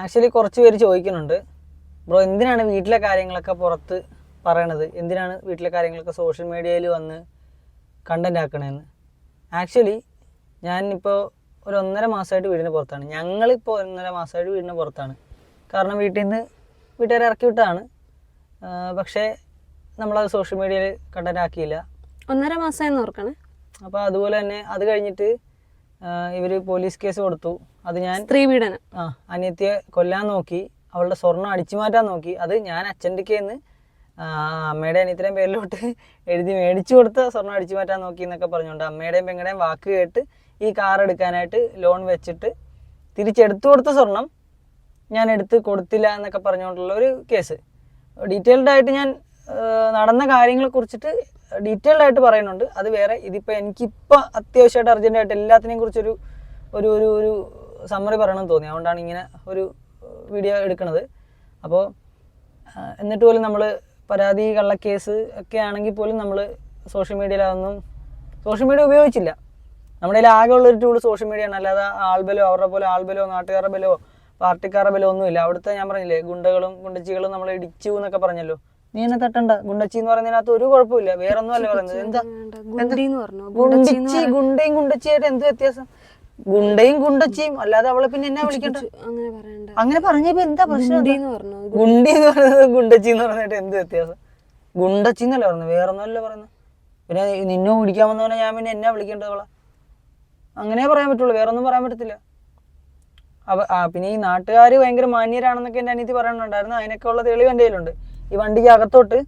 Actually കുറച്ച് പേര് ചോദിക്കുന്നുണ്ട്. ബ്രോ എന്തിനാണ് വീട്ടിലെ കാര്യങ്ങളൊക്കെ പുറത്ത് പറയണത്? എന്തിനാണ് വീട്ടിലെ കാര്യങ്ങളൊക്കെ സോഷ്യൽ മീഡിയയിൽ വന്ന് കണ്ടന്റ് ആക്കണമെന്ന് ആക്ച്വലി ഞാൻ ഇപ്പോൾ ഒരു ഒന്നര മാസമായിട്ട് വീടിന് പുറത്താണ്. ഞങ്ങളിപ്പോൾ ഒന്നര മാസമായിട്ട് വീടിന് പുറത്താണ്. കാരണം വീട്ടിൽ നിന്ന് വീട്ടുകാരെ ഇറക്കി വിട്ടതാണ്. പക്ഷേ നമ്മളത് സോഷ്യൽ മീഡിയയിൽ കണ്ടന്റ് ആക്കിയില്ല. ഒന്നര മാസമായെന്ന് ഓർക്കണേ. അപ്പോൾ അതുപോലെ തന്നെ അത് കഴിഞ്ഞിട്ട് ഇവർ പോലീസ് കേസ് കൊടുത്തു. അത് ഞാൻ സ്ത്രീ പീഡനം. ആ അനിയത്തിയെ കൊല്ലാൻ നോക്കി അവളുടെ സ്വർണം അടിച്ചു മാറ്റാൻ നോക്കി. അത് ഞാൻ അച്ഛന്റെ കയ്യിൽ അമ്മയുടെ അനിയത്തിന്റെയും പേരിലോട്ട് എഴുതി മേടിച്ചു കൊടുത്ത സ്വർണം അടിച്ചു മാറ്റാൻ നോക്കി എന്നൊക്കെ പറഞ്ഞുകൊണ്ട് അമ്മയുടെയും പെങ്ങളുടെയും വാക്ക് കേട്ട് ഈ കാർ എടുക്കാനായിട്ട് ലോൺ വെച്ചിട്ട് തിരിച്ചെടുത്തു കൊടുത്ത സ്വർണം ഞാൻ എടുത്ത് കൊടുത്തില്ല എന്നൊക്കെ പറഞ്ഞുകൊണ്ടുള്ള ഒരു കേസ്. ഡീറ്റെയിൽഡ് ആയിട്ട് ഞാൻ നടന്ന കാര്യങ്ങളെ കുറിച്ചിട്ട് ഡീറ്റെയിൽഡ് ആയിട്ട് പറയുന്നുണ്ട്. അത് വേറെ ഇതിപ്പോൾ എനിക്കിപ്പോൾ അത്യാവശ്യമായിട്ട് അർജന്റായിട്ട് എല്ലാത്തിനെയും കുറിച്ചൊരു ഒരു ഒരു ഒരു സമ്മറി പറയണമെന്ന് തോന്നി. അതുകൊണ്ടാണ് ഇങ്ങനെ ഒരു വീഡിയോ എടുക്കുന്നത് അപ്പോൾ എന്നിട്ട് പോലും നമ്മൾ പരാതി കള്ളക്കേസ് ഒക്കെ ആണെങ്കിൽ പോലും നമ്മൾ സോഷ്യൽ മീഡിയയിൽ അതൊന്നും സോഷ്യൽ മീഡിയ ഉപയോഗിച്ചില്ല. നമ്മുടെ കയ്യിൽ ആകെ ഉള്ളൊരു ടൂൾ സോഷ്യൽ മീഡിയ ആണ്. അല്ലാതെ ആൾബലോ അവരുടെ പോലെ ആൾബലോ നാട്ടുകാരുടെ ബലോ പാർട്ടിക്കാരുടെ ബലോ ഒന്നുമില്ല. അവിടുത്തെ ഞാൻ പറഞ്ഞില്ലേ ഗുണ്ടകളും ഗുണ്ടച്ചികളും നമ്മളെ ഇടിച്ചു എന്നൊക്കെ പറഞ്ഞല്ലോ. നീ എന്നെ തട്ടണ്ട. ഗുണ്ടച്ചി എന്ന് പറയുന്നതിനകത്ത് ഒരു കുഴപ്പമില്ല. വേറെ ഒന്നും അല്ല പറയുന്നത്. എന്താ? ഗുണ്ടയും ഗുണ്ടച്ചിയായിട്ട് എന്ത് വ്യത്യാസം? ഗുണ്ടയും ഗുണ്ടച്ചിയും. അല്ലാതെ അവളെ പിന്നെ എന്നാ വിളിക്കണ്ട? അങ്ങനെ പറയണ്ട. അങ്ങനെ പറഞ്ഞപ്പോ എന്താ പ്രശ്നം? ഗുണ്ടി? എന്ന് പറഞ്ഞത് പറയുന്നത് ഗുണ്ടച്ചി എന്ന് പറഞ്ഞിട്ട് എന്ത് വ്യത്യാസം? ഗുണ്ടച്ചി എന്നല്ല പറഞ്ഞു വേറെ ഒന്നല്ലേ പറയുന്നത്. പിന്നെ നിന്നെ പിടിക്കാൻ വന്നവനെ ഞാൻ പിന്നെ എന്നാ വിളിക്കേണ്ടത് അവളെ? അങ്ങനെ പറയാൻ പറ്റുള്ളൂ. വേറെ ഒന്നും പറയാൻ പറ്റത്തില്ല. അപ്പൊ ആ പിന്നെ ഈ നാട്ടുകാർ ഭയങ്കര മാന്യരാണെന്നൊക്കെ എന്റെ അനിയത്തി പറയണുണ്ടായിരുന്നു അതിനൊക്കെ ഉള്ള തെളിവ് എന്റെ കയ്യിലുണ്ട്. ഈ വണ്ടിക്ക് അകത്തോട്ട്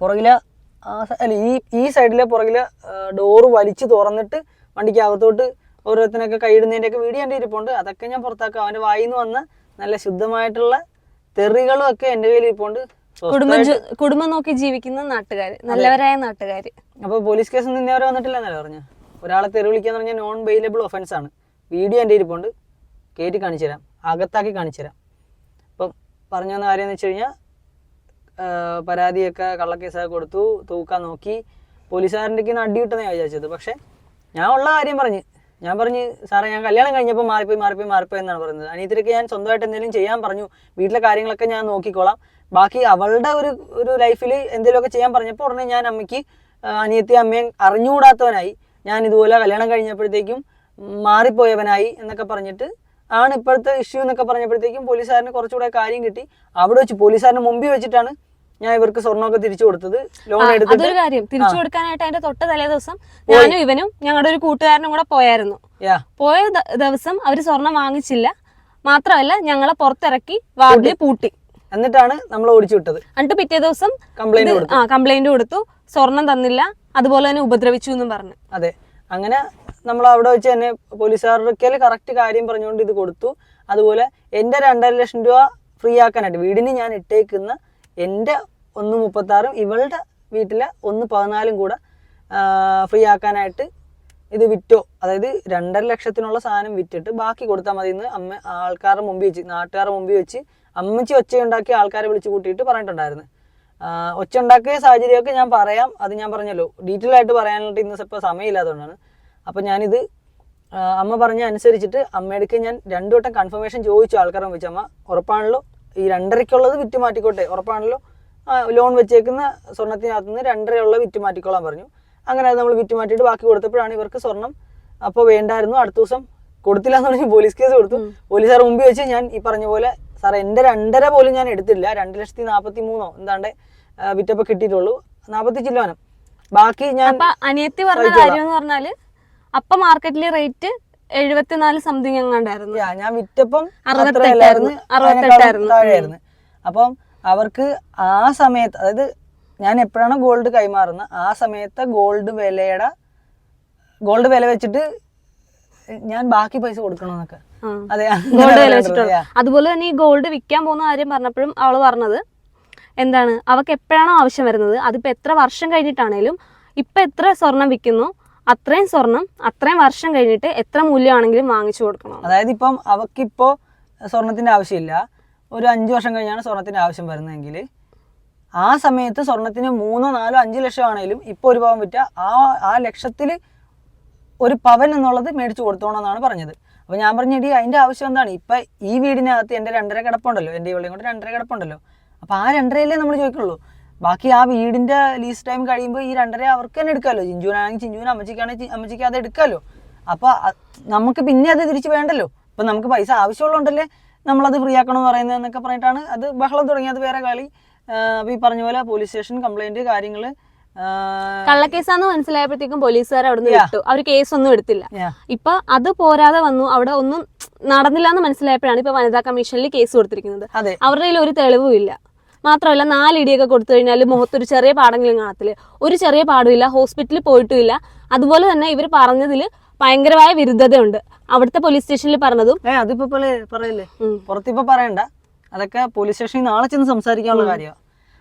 പുറകിലെ അല്ല ഈ ഈ സൈഡിലെ പുറകിലെ ഡോറ് വലിച്ചു തുറന്നിട്ട് വണ്ടിക്ക് അകത്തോട്ട് ഓരോരുത്തരൊക്കെ കൈയിടുന്നതിന്റെയൊക്കെ വീഡിയോ എന്റെ ഇരിപ്പുണ്ട് അതൊക്കെ ഞാൻ പുറത്താക്കാം. അവന്റെ വായിൽ നിന്ന് വന്ന നല്ല ശുദ്ധമായിട്ടുള്ള തെറികളും ഒക്കെ എന്റെ കയ്യിൽ ഇരിപ്പുണ്ട് കുടുംബം കുടുംബം നോക്കി ജീവിക്കുന്ന നാട്ടുകാർ നല്ലവരായ നാട്ടുകാർ അപ്പോൾ പോലീസ് കേസ് ഒന്നും ഇന്നേ വന്നിട്ടില്ല എന്നല്ലേ പറഞ്ഞു? ഒരാളെ തെറി വിളിക്കാന്ന് പറഞ്ഞാൽ നോൺ ബെയിലബിൾ ഒഫൻസ് ആണ്. വീഡിയോ എന്റെ ഇരിപ്പുണ്ട് കയറ്റി കാണിച്ചു തരാം. അകത്താക്കി കാണിച്ചു തരാം. അപ്പം പറഞ്ഞു വന്ന കാര്യം എന്ന് വെച്ച് കഴിഞ്ഞാൽ പരാതിയൊക്കെ കള്ളക്കേസൊക്കെ കൊടുത്തു തൂക്കാൻ നോക്കി. പോലീസുകാരന്റെ നിന്ന് അടി കിട്ടുന്ന ഞാൻ വിചാരിച്ചത്. പക്ഷേ ഞാൻ ഉള്ള കാര്യം പറഞ്ഞ്. ഞാൻ പറഞ്ഞു സാറേ ഞാൻ കല്യാണം കഴിഞ്ഞപ്പോൾ മാറിപ്പോയി മാറിപ്പോയി മാറിപ്പോയി എന്നാണ് പറയുന്നത്. അനിയത്തിരക്ക് ഞാൻ സ്വന്തമായിട്ട് എന്തെങ്കിലും ചെയ്യാൻ പറഞ്ഞു. വീട്ടിലെ കാര്യങ്ങളൊക്കെ ഞാൻ നോക്കിക്കോളാം. ബാക്കി അവളുടെ ഒരു ഒരു ലൈഫിൽ എന്തെങ്കിലുമൊക്കെ ചെയ്യാൻ പറഞ്ഞപ്പോൾ ഉടനെ ഞാൻ അമ്മയ്ക്ക് അനിയത്തി അമ്മയും അറിഞ്ഞുകൂടാത്തവനായി ഞാൻ ഇതുപോലെ കല്യാണം കഴിഞ്ഞപ്പോഴത്തേക്കും മാറിപ്പോയവനായി എന്നൊക്കെ പറഞ്ഞിട്ട് ആണ് ഇപ്പോഴത്തെ ഇഷ്യൂ എന്നൊക്കെ പറഞ്ഞപ്പോഴത്തേക്കും പോലീസുകാരന് കുറച്ചുകൂടെ കാര്യം കിട്ടി. അവിടെ വെച്ച് പോലീസുകാരന് മുമ്പിൽ വെച്ചിട്ടാണ് ഞാൻ ഇവർക്ക് സ്വർണമൊക്കെ തിരിച്ചു കൊടുത്തത് ലോൺ എടുത്ത് അതൊരു കാര്യം. തിരിച്ചു കൊടുക്കാനായിട്ട് അതിന്റെ തൊട്ട തലേ ദിവസം ഞാനും ഇവനും ഞങ്ങളുടെ ഒരു കൂട്ടുകാരനും കൂടെ പോയായിരുന്നു. പോയ ദിവസം അവർ സ്വർണം വാങ്ങിച്ചില്ല. മാത്രമല്ല ഞങ്ങളെ പുറത്തിറക്കി വാതിൽ പൂട്ടി. എന്നിട്ടാണ് നമ്മൾ ഓടിച്ചു വിട്ടത്. എന്നിട്ട് പിറ്റേ ദിവസം കംപ്ലൈന്റ് ആ കംപ്ലൈന്റ് കൊടുത്തു. സ്വർണം തന്നില്ല. അതുപോലെ തന്നെ ഉപദ്രവിച്ചു എന്നും പറഞ്ഞു. അതെ. അങ്ങനെ നമ്മൾ അവിടെ വെച്ച് തന്നെ പോലീസുകാരുടെ കറക്റ്റ് കാര്യം പറഞ്ഞുകൊണ്ട് ഇത് കൊടുത്തു. അതുപോലെ എന്റെ രണ്ടര ലക്ഷം രൂപ ഫ്രീ ആക്കാനായിട്ട് വീടിന് ഞാൻ ഇട്ടേക്കുന്ന എന്റെ ഒന്ന് മുപ്പത്താറും ഇവളുടെ വീട്ടിലെ ഒന്ന് പതിനാലും കൂടെ ഫ്രീ ആക്കാനായിട്ട് ഇത് വിറ്റോ. അതായത് രണ്ടര ലക്ഷത്തിനുള്ള സാധനം വിറ്റിട്ട് ബാക്കി കൊടുത്താൽ മതി എന്ന് അമ്മ ആൾക്കാരുടെ മുമ്പിൽ വെച്ച് നാട്ടുകാരുടെ മുമ്പിൽ വെച്ച് അമ്മച്ചി ഒച്ചയുണ്ടാക്കി ആൾക്കാരെ വിളിച്ചു കൂട്ടിയിട്ട് പറഞ്ഞിട്ടുണ്ടായിരുന്നു. ഒച്ച ഉണ്ടാക്കിയ സാഹചര്യമൊക്കെ ഞാൻ പറയാം. അത് ഞാൻ പറഞ്ഞല്ലോ. ഡീറ്റെയിൽ ആയിട്ട് പറയാനായിട്ട് ഇന്ന് ഇപ്പോൾ സമയമില്ലാത്തതുകൊണ്ടാണ്. അപ്പം ഞാനിത് അമ്മ പറഞ്ഞ അനുസരിച്ചിട്ട് അമ്മയുടെ ഞാൻ രണ്ടു വട്ടം കൺഫർമേഷൻ ചോദിച്ചു ആൾക്കാരെ വെച്ച്. അമ്മ ഉറപ്പാണല്ലോ? ഈ രണ്ടരയ്ക്കുള്ളത് വിറ്റ് മാറ്റിക്കോട്ടെ ഉറപ്പാണല്ലോ? ലോൺ വെച്ചേക്കുന്ന സ്വർണത്തിനകത്ത് നിന്ന് രണ്ടരയുള്ള വിറ്റ് മാറ്റിക്കോളാൻ പറഞ്ഞു. അങ്ങനെ അത് നമ്മൾ വിറ്റ് മാറ്റിയിട്ട് ബാക്കി കൊടുത്തപ്പോഴാണ് ഇവർക്ക് സ്വർണം അപ്പോൾ വേണ്ടായിരുന്നു. അടുത്ത ദിവസം കൊടുത്തില്ല എന്ന് പറഞ്ഞ് പോലീസ് കേസ് കൊടുത്തു. പോലീസുകാർ മുമ്പിൽ വെച്ച് ഞാൻ ഈ പറഞ്ഞ പോലെ സാർ എന്റെ രണ്ടര പോലും ഞാൻ എടുത്തില്ല. രണ്ട് ലക്ഷത്തി നാൽപ്പത്തി മൂന്നോ എന്താണ്ട് വിറ്റപ്പോൾ കിട്ടിയിട്ടുള്ളൂ. നാൽപ്പത്തി ചില്ലോനം ബാക്കി ഞാൻ അനിയത്തി പറഞ്ഞ കാര്യം എന്ന് പറഞ്ഞാൽ അപ്പൊ മാർക്കറ്റിലെ റേറ്റ് എഴുപത്തിനാല് സംതിങ് എങ്ങാണ്ടായിരുന്നു. ഞാൻ വിറ്റപ്പം അറുപത്തെട്ടായിരുന്നു. അപ്പം അവർക്ക് ആ സമയത്ത് അതായത് ഞാൻ എപ്പോഴാണ് ഗോൾഡ് കൈമാറുന്നത് ആ സമയത്തെ ഗോൾഡ് വിലയുടെ ഗോൾഡ് വില വെച്ചിട്ട് ഞാൻ ബാക്കി പൈസ കൊടുക്കണമെന്നൊക്കെ. അതെ ഗോൾഡ് വില വെച്ചിട്ടുള്ളൂ അതുപോലെ തന്നെ ഈ ഗോൾഡ് വിൽക്കാൻ പോകുന്ന കാര്യം പറഞ്ഞപ്പോഴും അവൾ പറഞ്ഞത് എന്താണ് അവക്ക് എപ്പോഴാണോ ആവശ്യം വരുന്നത് അതിപ്പോ എത്ര വർഷം കഴിഞ്ഞിട്ടാണേലും ഇപ്പൊ എത്ര സ്വർണം വിൽക്കുന്നു അത്രയും സ്വർണം അത്രയും വർഷം കഴിഞ്ഞിട്ട് എത്ര മൂല്യമാണെങ്കിലും വാങ്ങിച്ചു കൊടുക്കണം. അതായത് ഇപ്പം അവക്കിപ്പോ സ്വർണത്തിന്റെ ആവശ്യമില്ല. ഒരു അഞ്ച് വർഷം കഴിഞ്ഞാണ് സ്വർണത്തിന്റെ ആവശ്യം വരുന്നതെങ്കിൽ ആ സമയത്ത് സ്വർണത്തിന് മൂന്നോ നാലോ അഞ്ച് ലക്ഷം ആണെങ്കിലും ഇപ്പോൾ ഒരു പവൻ വിറ്റ ആ ആ ലക്ഷത്തിൽ ഒരു പവൻ എന്നുള്ളത് മേടിച്ചു കൊടുത്തോണമെന്നാണ് പറഞ്ഞത്. അപ്പോൾ ഞാൻ പറഞ്ഞ ഇടി അതിന്റെ ആവശ്യം എന്താണ്? ഇപ്പൊ ഈ വീടിനകത്ത് എന്റെ രണ്ടര കിടപ്പുണ്ടല്ലോ എന്റെ ഇവളെയും കൊണ്ട് രണ്ടര കിടപ്പുണ്ടല്ലോ. അപ്പോൾ ആ രണ്ടരയല്ലേ നമ്മൾ ചോദിക്കുള്ളൂ. ബാക്കി ആ വീടിന്റെ ലീസ് ടൈം കഴിയുമ്പോൾ ഈ രണ്ടര അവർക്ക് തന്നെ എടുക്കാമല്ലോ ചിഞ്ചുവിനാണെങ്കിൽ ചിഞ്ചുവിന് അമ്മച്ചിക്കാണെങ്കിൽ അമ്മച്ചിക്ക് അത് എടുക്കാമല്ലോ അപ്പോൾ നമുക്ക് പിന്നെ അത് തിരിച്ച് വേണ്ടല്ലോ. ഇപ്പൊ നമുക്ക് പൈസ ആവശ്യമുള്ളതുകൊണ്ടല്ലേ നമ്മളത് ഫ്രീ ആക്കണമെന്ന് പറയുന്നത് എന്നൊക്കെ പറഞ്ഞിട്ടാണ്. അത് ബഹളം തുടങ്ങിയത് വേറെ കളി. ഈ പറഞ്ഞ പോലെ പോലീസ് സ്റ്റേഷൻ കംപ്ലൈന്റ് കാര്യങ്ങൾ ആ, കള്ളക്കേസാന്ന് മനസ്സിലായപ്പോഴത്തേക്കും പോലീസുകാർ അവിടെ നിന്ന്. വിട്ടു. അവർ കേസൊന്നും എടുത്തില്ല. ഇപ്പൊ അത് പോരാതെ വന്നു. അവിടെ ഒന്നും നടന്നില്ല എന്ന് മനസ്സിലായപ്പോഴാണ് ഇപ്പൊ വനിതാ കമ്മീഷനിൽ കേസ് കൊടുത്തിരിക്കുന്നത്. അവരുടെ കയ്യിൽ ഒരു തെളിവും ഇല്ല. മാത്രമല്ല നാലിടിയൊക്കെ കൊടുത്തു കഴിഞ്ഞാൽ മുഖത്തൊരു ചെറിയ പാടെങ്കിലും കാണത്തില്ല? ഒരു ചെറിയ പാടുമില്ല ഹോസ്പിറ്റലിൽ പോയിട്ടുമില്ല അതുപോലെ തന്നെ ഇവർ പറഞ്ഞതിൽ ഭയങ്കരമായ വിരുദ്ധതയുണ്ട്. അവിടുത്തെ പോലീസ് സ്റ്റേഷനിൽ പറഞ്ഞതും ഏ അതിപ്പോ പറയല്ലേ? പുറത്തിപ്പോ പറയണ്ട. അതൊക്കെ പോലീസ് സ്റ്റേഷനിൽ നാളെ ചെന്ന് സംസാരിക്കാനുള്ള കാര്യമാണ്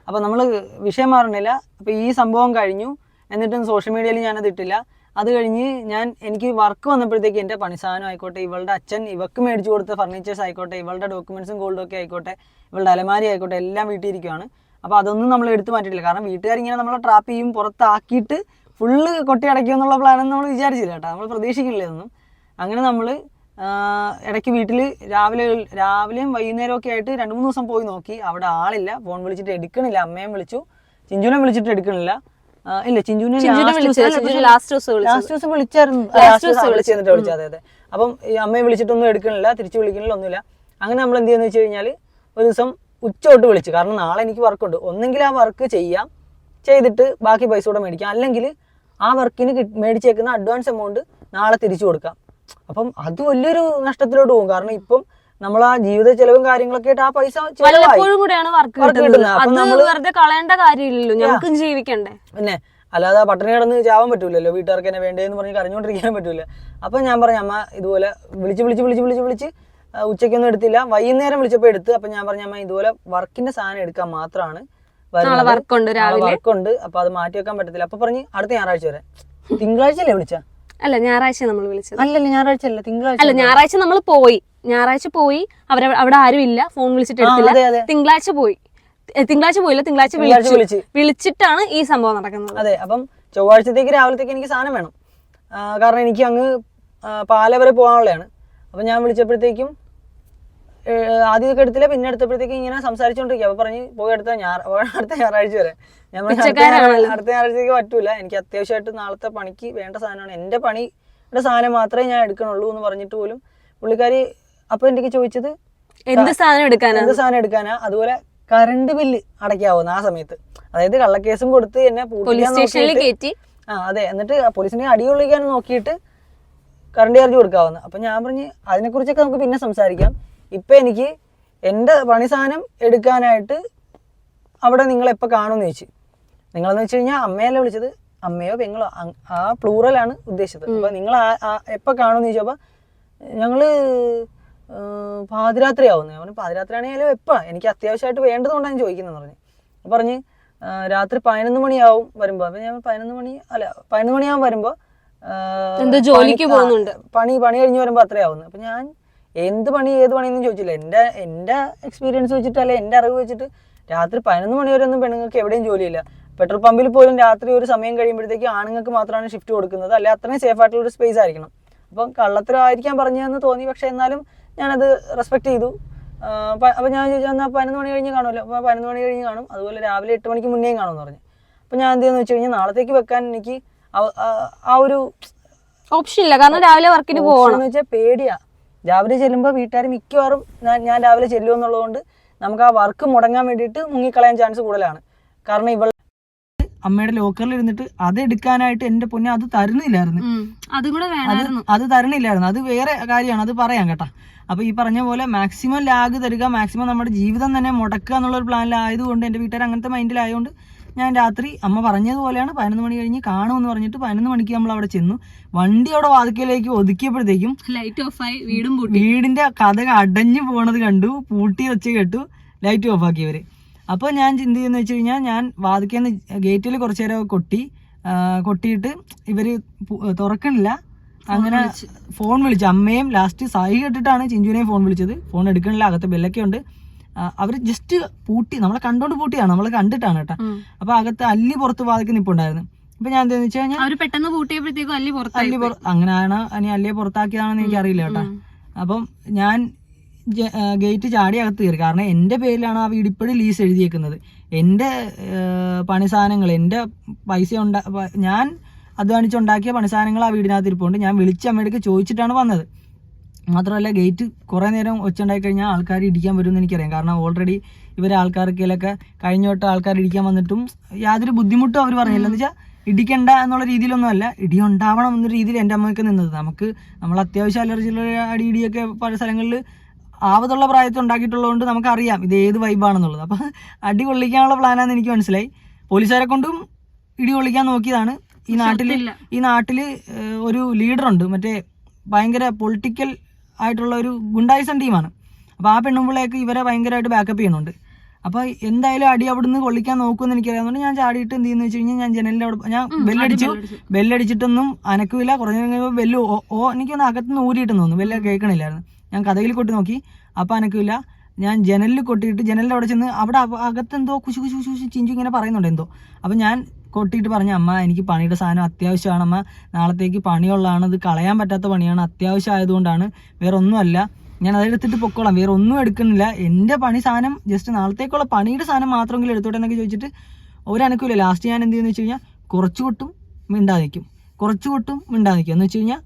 അപ്പൊ നമ്മൾ വിഷയം മാറണില്ല. അപ്പൊ ഈ സംഭവം കഴിഞ്ഞു. എന്നിട്ടും സോഷ്യൽ മീഡിയയിൽ ഞാൻ അത് ഇട്ടില്ല. അത് കഴിഞ്ഞ് ഞാൻ എനിക്ക് വർക്ക് വന്നപ്പോഴത്തേക്ക് എന്റെ പണിസാധനം ആയിക്കോട്ടെ ഇവളുടെ അച്ഛൻ ഇവക്ക് മേടിച്ചു കൊടുത്ത ഫർണിച്ചേഴ്സ് ആയിക്കോട്ടെ ഇവളുടെ ഡോക്യുമെന്റ്സും ഗോൾഡും ഒക്കെ ആയിക്കോട്ടെ ഇവളുടെ അലമാരി ആയിക്കോട്ടെ എല്ലാം വീട്ടിലിരിക്കുവാണ്. അപ്പോൾ അതൊന്നും നമ്മൾ എടുത്തു മാറ്റിയിട്ടില്ല. കാരണം വീട്ടുകാരിങ്ങനെ നമ്മളെ ട്രാപ്പ് ചെയ്യും പുറത്താക്കിയിട്ട് ഫുള്ള് കൊട്ടി അടയ്ക്കും എന്നുള്ള പ്ലാനൊന്നും നമ്മൾ വിചാരിച്ചില്ല കേട്ടോ. നമ്മൾ പ്രതീക്ഷിക്കില്ല ഇതൊന്നും. അങ്ങനെ നമ്മൾ ഇടയ്ക്ക് വീട്ടിൽ രാവിലെ രാവിലെയും വൈകുന്നേരവും ഒക്കെ ആയിട്ട് രണ്ട് മൂന്ന് ദിവസം പോയി നോക്കി. അവിടെ ആളില്ല. ഫോൺ വിളിച്ചിട്ട് എടുക്കണില്ല. അമ്മയും വിളിച്ചു. ചിഞ്ചുനെ വിളിച്ചിട്ട് എടുക്കണില്ല. ഇല്ല ചിഞ്ചുനെ വിളിച്ചു ലാസ്റ്റ് ദിവസം വിളിച്ചു വിളിച്ചായിരുന്നു. വിളിച്ചിട്ട് വിളിച്ചത്. അതെ അതെ. അപ്പം ഈ അമ്മയെ വിളിച്ചിട്ടൊന്നും എടുക്കണില്ല. തിരിച്ചു വിളിക്കണില്ല ഒന്നുമില്ല. അങ്ങനെ നമ്മൾ എന്ത് ചെയ്യുന്ന വെച്ച് കഴിഞ്ഞാൽ ഒരു ദിവസം ഉച്ച തൊട്ട് വിളിച്ചു. കാരണം നാളെ എനിക്ക് വർക്കുണ്ട് ഒന്നെങ്കിൽ ആ വർക്ക് ചെയ്യാം. ചെയ്തിട്ട് ബാക്കി പൈസ കൂടെ മേടിക്കാം. അല്ലെങ്കിൽ ആ വർക്കിന് മേടിച്ചേക്കുന്ന അഡ്വാൻസ് എമൗണ്ട് നാളെ തിരിച്ചു കൊടുക്കാം. അപ്പം അത് വലിയൊരു നഷ്ടത്തിലോട്ട് പോകും. കാരണം ഇപ്പം നമ്മൾ ആ ജീവിത ചെലവും കാര്യങ്ങളൊക്കെ ആയിട്ട് ആ പൈസ ചെലവായി. വല്ലപ്പോഴും കൂടെയാണ് വർക്ക് കിട്ടുന്നത്. അത് വെറുതെ കളയേണ്ട കാര്യമില്ലല്ലോ. ഞങ്ങൾക്കും ജീവിക്കണ്ടേ? പിന്നെ അല്ലാതെ പട്ടിണി കിടന്ന് ചാവാൻ പറ്റൂലല്ലോ. വീട്ടുകാർക്ക് എന്നെ വേണ്ടേന്ന് പറഞ്ഞ് കരഞ്ഞുകൊണ്ടിരിക്കാൻ പറ്റൂല. അപ്പൊ ഞാൻ പറഞ്ഞു അമ്മ ഇതുപോലെ വിളിച്ച് വിളിച്ച് വിളിച്ച് വിളിച്ച് വിളിച്ച് ഉച്ചയ്ക്കൊന്നും എടുത്തില്ല. വൈകുന്നേരം വിളിച്ചപ്പോൾ എടുത്ത്. അപ്പൊ ഞാൻ പറഞ്ഞു അമ്മ ഇതുപോലെ വർക്കിന്റെ സാധനം എടുക്കാൻ മാത്രമാണ് നാളെ രാവിലെ. വർക്കുണ്ട് അപ്പൊ അത് മാറ്റി വെക്കാൻ പറ്റത്തില്ല. അപ്പൊ പറഞ്ഞ് അടുത്ത ഞായറാഴ്ച വരെ. തിങ്കളാഴ്ച അല്ലേ വിളിച്ച? അല്ല ഞായറാഴ്ച നമ്മൾ വിളിച്ചത്. അല്ലല്ല ഞായറാഴ്ച അല്ല തിങ്കളാഴ്ച അല്ല ഞായറാഴ്ച നമ്മൾ പോയി. ഞായറാഴ്ച പോയി. അവരെ അവിടെ ആരും ഇല്ല. ഫോൺ വിളിച്ചിട്ട് എടുത്തില്ല. തിങ്കളാഴ്ച പോയി. തിങ്കളാഴ്ച പോയില്ല തിങ്കളാഴ്ച വിളിച്ചു. വിളിച്ച്. വിളിച്ചിട്ടാണ് ഈ സംഭവം നടക്കുന്നത്. അതെ അപ്പം ചൊവ്വാഴ്ചത്തേക്ക് രാവിലത്തേക്ക് എനിക്ക് സാധനം വേണം. കാരണം എനിക്ക് അങ്ങ് പാല വരെ പോകാനുള്ളതാണ്. അപ്പം ഞാൻ വിളിച്ചപ്പോഴത്തേക്കും ആദ്യമൊക്കെ എടുത്തില്ല പിന്നെ എടുത്തപ്പോഴത്തേക്ക് ഇങ്ങനെ സംസാരിച്ചോണ്ടിരിക്കുക. അപ്പൊ പറഞ്ഞ് പോയി അടുത്ത ഞായർ അടുത്ത ഞായറാഴ്ച വരെ. ഞാൻ അടുത്ത ഞായറാഴ്ച- ഞായറാഴ്ചത്തേക്ക് പറ്റൂല. എനിക്ക് അത്യാവശ്യമായിട്ട് നാളത്തെ പണിക്ക് വേണ്ട സാധനമാണ്. എന്റെ പണിയുടെ സാധനം മാത്രമേ ഞാൻ എടുക്കണുള്ളൂ എന്ന് പറഞ്ഞിട്ട് പോലും പുള്ളിക്കാരി അപ്പൊ എനിക്ക് ചോദിച്ചത്? എന്ത് സാധനം എടുക്കാനാണ് എന്ത് സാധനം എടുക്കാനാ? അതുപോലെ കറണ്ട് ബില്ല് അടയ്ക്കാവുന്ന ആ സമയത്ത്. അതായത് കള്ളക്കേസും കൊടുത്ത് എന്നെ പൂട്ടിക്കാൻ കയറ്റി? ആ അതെ. എന്നിട്ട് പോലീസിനെ അടി കൊള്ളിക്കാൻ നോക്കിയിട്ട് കറണ്ട് ചാർജ് കൊടുക്കാവുന്ന അപ്പൊ ഞാൻ പറഞ്ഞ് അതിനെക്കുറിച്ചൊക്കെ നമുക്ക് പിന്നെ സംസാരിക്കാം. ഇപ്പൊ എനിക്ക് എന്റെ പണി സാധനം എടുക്കാനായിട്ട് അവിടെ നിങ്ങളെപ്പോൾ കാണുമെന്ന് ചോദിച്ചു. നിങ്ങളെന്ന് വെച്ച് കഴിഞ്ഞാൽ അമ്മയല്ല വിളിച്ചത്? അമ്മയോ പെങ്ങളോ? ആ പ്ലൂറലാണ് ഉദ്ദേശിച്ചത്. അപ്പോൾ നിങ്ങൾ എപ്പോൾ കാണുമെന്ന് ചോദിച്ചപ്പോൾ ഞങ്ങൾ പാതിരാത്രി ആവുന്നു അവന് പാതിരാത്രി ആണെങ്കിലും എപ്പോൾ എനിക്ക് അത്യാവശ്യമായിട്ട് വേണ്ടതുകൊണ്ടാണ് ചോദിക്കുന്നത് പറഞ്ഞു. അപ്പം പറഞ്ഞ് രാത്രി പതിനൊന്ന് മണിയാവും വരുമ്പോൾ അപ്പം ഞാൻ പതിനൊന്ന് മണി അല്ല പതിനൊന്ന് മണിയാവും വരുമ്പോൾ ജോലിക്ക് പോകുന്നുണ്ട്. പണി പണി കഴിഞ്ഞ് വരുമ്പോൾ അത്രയാവുന്നു അപ്പം ഞാൻ എന്ത് പണി ഏത് പണിയെന്നും ചോദിച്ചില്ല. എന്റെ എന്റെ എക്സ്പീരിയൻസ് വെച്ചിട്ട് അല്ലെ എന്റെ അറിവ് വെച്ചിട്ട് രാത്രി പതിനൊന്ന് മണി വരെ ഒന്നും പെണ്ണുങ്ങൾക്ക് എവിടെയും ജോലിയില്ല. പെട്രോൾ പമ്പിൽ പോലും രാത്രി ഒരു സമയം കഴിയുമ്പോഴത്തേക്ക് ആണുങ്ങൾക്ക് മാത്രമാണ് ഷിഫ്റ്റ് കൊടുക്കുന്നത്. അല്ലെ അത്രയും സേഫ് ആയിട്ടുള്ള ഒരു സ്പേസ് ആയിരിക്കണം. അപ്പം കള്ളത്തരമായിരിക്കാൻ പറഞ്ഞതെന്ന് തോന്നി. പക്ഷെ എന്നാലും ഞാനത് റെസ്പെക്ട് ചെയ്തു. അപ്പോൾ ഞാൻ ചോദിച്ചു എന്നാൽ പതിനൊന്ന് മണി കഴിഞ്ഞ് കാണുമല്ലോ? അപ്പോൾ പതിനൊന്ന് മണി കഴിഞ്ഞ് കാണും. അതുപോലെ രാവിലെ എട്ട് മണിക്ക് മുന്നേയും കാണുമെന്ന് പറഞ്ഞു. അപ്പോൾ ഞാൻ എന്ത് ചെയ്യുന്നു വെച്ച് കഴിഞ്ഞാൽ നാളത്തേക്ക് വെക്കാൻ എനിക്ക് ആ- ഒരു ഓപ്ഷൻ ഇല്ല. കാരണം രാവിലെ വർക്കിന് പോകണം എന്ന് വെച്ചാൽ പേടിയാ. രാവിലെ ചെല്ലുമ്പോൾ വീട്ടുകാർ മിക്കവാറും ഞാൻ ഞാൻ രാവിലെ ചെല്ലും എന്നുള്ളതുകൊണ്ട് നമുക്ക് ആ വർക്ക് മുടങ്ങാൻ വേണ്ടിയിട്ട് മുങ്ങിക്കളയാൻ ചാൻസ് കൂടുതലാണ്. കാരണം ഇവൾ അമ്മയുടെ ലോക്കറിൽ ഇരുന്നിട്ട് അത് എടുക്കാനായിട്ട് എന്റെ പൊന്നെ അത് തരുന്നില്ലായിരുന്നു. അത് അത് തരണില്ലായിരുന്നു അത് വേറെ കാര്യമാണ്. അത് പറയാം കേട്ടാ. അപ്പൊ ഈ പറഞ്ഞ പോലെ മാക്സിമം ലാഗ് തരിക മാക്സിമം നമ്മുടെ ജീവിതം തന്നെ മുടക്കുക എന്നുള്ള ഒരു പ്ലാനിലായതുകൊണ്ട് എന്റെ വീട്ടുകാർ അങ്ങനത്തെ മൈൻഡിലായതുകൊണ്ട് ഞാൻ രാത്രി അമ്മ പറഞ്ഞതുപോലെയാണ് പതിനൊന്ന് മണി കഴിഞ്ഞ് കാണുമെന്ന് പറഞ്ഞിട്ട് പതിനൊന്ന് മണിക്ക് നമ്മൾ അവിടെ ചെന്നു. വണ്ടി അവിടെ വാതിക്കലേക്ക് ഒതുക്കിയപ്പോഴത്തേക്കും ലൈറ്റ് ഓഫ് ആയി വീടും പൂട്ടി. വീടിന്റെ കഥ അടഞ്ഞു പോണത് കണ്ടു പൂട്ടി വെച്ച് കേട്ടു ലൈറ്റ് ഓഫ് ആക്കിയവര്. അപ്പോൾ ഞാൻ ചിന്ത ചെയ്യുന്ന വെച്ച് കഴിഞ്ഞാൽ ഞാൻ വാതിക്കുന്ന ഗേറ്റിൽ കുറച്ചു നേരം കൊട്ടി കൊട്ടിയിട്ട് ഇവർ തുറക്കണില്ല. അങ്ങനെ ഫോൺ വിളിച്ചു. അമ്മയും ലാസ്റ്റ് സായി കെട്ടിട്ടാണ് ചിഞ്ചുവിനെയും ഫോൺ വിളിച്ചത്. ഫോൺ എടുക്കണില്ല അകത്ത് ബെല്ലൊക്കെ ഉണ്ട്. അവർ ജസ്റ്റ് പൂട്ടി നമ്മളെ കണ്ടോണ്ട് പൂട്ടിയാണ് നമ്മൾ കണ്ടിട്ടാണ് കേട്ടോ. അപ്പൊ അകത്ത് അല്ലി പുറത്ത് വാതിക്ക് നിപ്പുണ്ടായിരുന്നു. അപ്പൊ ഞാൻ എന്താന്ന് വെച്ച് കഴിഞ്ഞാൽ അവർ പെട്ടെന്ന് പൂട്ടിയപ്പോഴത്തേക്കും അല്ലി പുറത്ത് അല്ലി അങ്ങനെയാണ് അനി അല്ലിയെ പുറത്താക്കിയതാണെന്ന് എനിക്ക് അറിയില്ല കേട്ടോ. അപ്പം ഞാൻ ഗേറ്റ് ചാടി അകത്ത് കയറി. കാരണം എന്റെ പേരിലാണ് ആ വീട് ഇപ്പോഴും ലീസ് എഴുതിയേക്കുന്നത്. എന്റെ പണി സാധനങ്ങൾ എന്റെ പൈസ ഉണ്ടാ ഞാൻ അധ്വാനിച്ചുണ്ടാക്കിയ പണി സാധനങ്ങൾ ആ വീടിനകത്ത് ഇരിപ്പുണ്ട്. ഞാൻ വിളിച്ച ചോദിച്ചിട്ടാണ് വന്നത്. മാത്രമല്ല ഗേറ്റ് കുറേ നേരം ഒച്ചുണ്ടായി കഴിഞ്ഞാൽ ആൾക്കാർ ഇടിക്കാൻ വരുമെന്ന് എനിക്കറിയാം. കാരണം ഓൾറെഡി ഇവരെ ആൾക്കാർക്കിലൊക്കെ കഴിഞ്ഞ തൊട്ട് ആൾക്കാർ ഇടിക്കാൻ വന്നിട്ടും യാതൊരു ബുദ്ധിമുട്ടും അവർ പറഞ്ഞില്ല. എന്ന് വെച്ചാൽ ഇടിക്കണ്ട എന്നുള്ള രീതിയിലൊന്നും അല്ല. ഇടി ഉണ്ടാവണം എന്ന രീതിയിൽ എന്റെ അമ്മയ്ക്ക് നിന്നത്. നമുക്ക് നമ്മൾ അത്യാവശ്യം അലർജിയുള്ള അടി ഇടിയൊക്കെ പല സ്ഥലങ്ങളിൽ ആവതുള്ള പ്രായത്തിൽ ഉണ്ടാക്കിയിട്ടുള്ളതുകൊണ്ട് നമുക്കറിയാം ഇത് ഏത് വൈബാണെന്നുള്ളത് അപ്പം അടി കൊള്ളിക്കാനുള്ള പ്ലാനാണെന്ന് എനിക്ക് മനസ്സിലായി. പോലീസുകാരെ കൊണ്ടും ഇടി കൊള്ളിക്കാൻ നോക്കിയതാണ്. ഈ നാട്ടിൽ ഈ നാട്ടിൽ ഒരു ലീഡറുണ്ട് മറ്റേ ഭയങ്കര പൊളിറ്റിക്കൽ ആയിട്ടുള്ള ഒരു ഗുണ്ടായിസം ടീമാണ്. അപ്പോൾ ആ പെണ്ണുമ്പിളേക്ക് ഇവരെ ഭയങ്കരമായിട്ട് ബാക്കപ്പ് ചെയ്യുന്നുണ്ട്. അപ്പോൾ എന്തായാലും അടി അവിടുന്ന് കൊള്ളിക്കാൻ നോക്കുമെന്ന് എനിക്കറിയാവുന്നതുകൊണ്ട് ഞാൻ ചാടിയിട്ട് എന്ത് ചെയ്യുന്നു വെച്ച് കഴിഞ്ഞാൽ ഞാൻ ജനലിന്റെ അവിടെ ഞാൻ ബെല്ലടിച്ചു ബെല്ലടിച്ചിട്ടൊന്നും അനക്കില്ല കുറഞ്ഞ ബെല്ല് ഓ എനിക്കൊന്ന് അകത്തുനിന്ന് ഊരിയിട്ടെന്ന് തോന്നുന്നു. ബെല്ല കേൾക്കണില്ലായിരുന്നു. ഞാൻ കഥയിൽ കൊട്ടി നോക്കി. അപ്പോൾ അനക്കില്ല ഞാൻ ജനലിൽ കൊട്ടിയിട്ട് ജനലിന്റെ അവിടെ ചെന്ന് അവിടെ അക- അകത്ത് എന്തോ കുശു കുശു കുശു കുശു ചിഞ്ചു ഇങ്ങനെ പറയുന്നുണ്ട് എന്തോ. അപ്പം ഞാൻ കൊട്ടിയിട്ട് പറഞ്ഞു അമ്മ എനിക്ക് പണിയുടെ സാധനം അത്യാവശ്യമാണ് അമ്മ. നാളത്തേക്ക് പണിയുള്ളതാണ്. ഇത് കളയാൻ പറ്റാത്ത പണിയാണ്. അത്യാവശ്യം ആയതുകൊണ്ടാണ് വേറെ ഒന്നുമല്ല ഞാൻ അതെടുത്തിട്ട് പൊക്കോളാം. വേറെ ഒന്നും എടുക്കുന്നില്ല. എന്റെ പണി സാധനം ജസ്റ്റ് നാളത്തേക്കുള്ള പണിയുടെ സാധനം മാത്രമെങ്കിലും എടുത്തോട്ടെ എന്നൊക്കെ ചോദിച്ചിട്ട് ഒരനക്കില്ല ലാസ്റ്റ് ഞാൻ എന്ത് ചെയ്യുന്നു വെച്ച് കഴിഞ്ഞാൽ കുറച്ച് കൊട്ടും മിണ്ടാതെ നിൽക്കും കുറച്ച് കൊട്ടും മിണ്ടാതെ നിൽക്കും എന്ന് വെച്ച് കഴിഞ്ഞാൽ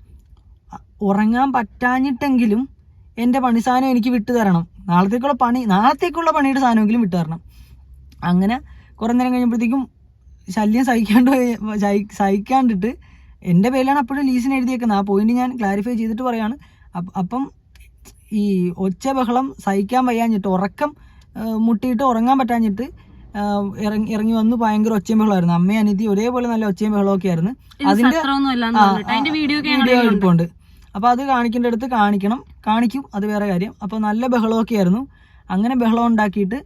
ഉറങ്ങാൻ പറ്റാഞ്ഞിട്ടെങ്കിലും എന്റെ പണി സാധനം എനിക്ക് വിട്ടു തരണം. നാളത്തേക്കുള്ള പണി നാളത്തേക്കുള്ള പണിയുടെ സാധനമെങ്കിലും വിട്ടു തരണം. അങ്ങനെ കുറേ നേരം കഴിഞ്ഞപ്പോഴത്തേക്കും ശല്യം സഹിക്കാണ്ട് സഹിക്കാണ്ടിട്ട് എന്റെ പേരിലാണ് അപ്പോഴും ലീസിന് എഴുതിയേക്കുന്നത്. ആ പോയിന്റ് ഞാൻ ക്ലാരിഫൈ ചെയ്തിട്ട് പറയാണ്. അപ്പം ഈ ഒച്ച ബഹളം സഹിക്കാൻ വയ്യാഞ്ഞിട്ട് ഉറക്കം മുട്ടിയിട്ട് ഉറങ്ങാൻ പറ്റാഞ്ഞിട്ട് ഇറങ്ങി ഇറങ്ങി വന്ന് ഭയങ്കര ഒച്ചയും ബഹളമായിരുന്നു. അമ്മയും അനിയത്തി ഒരേപോലെ നല്ല ഒച്ചയും ബഹളമൊക്കെ ആയിരുന്നു. അതിന്റെ വീഡിയോ എടുപ്പുണ്ട് അപ്പൊ അപ്പോൾ അത് കാണിക്കേണ്ട അടുത്ത് കാണിക്കണം. കാണിക്കും അത് വേറെ കാര്യം. അപ്പോൾ നല്ല ബഹളമൊക്കെ ആയിരുന്നു. അങ്ങനെ ബഹളം ഉണ്ടാക്കിയിട്ട്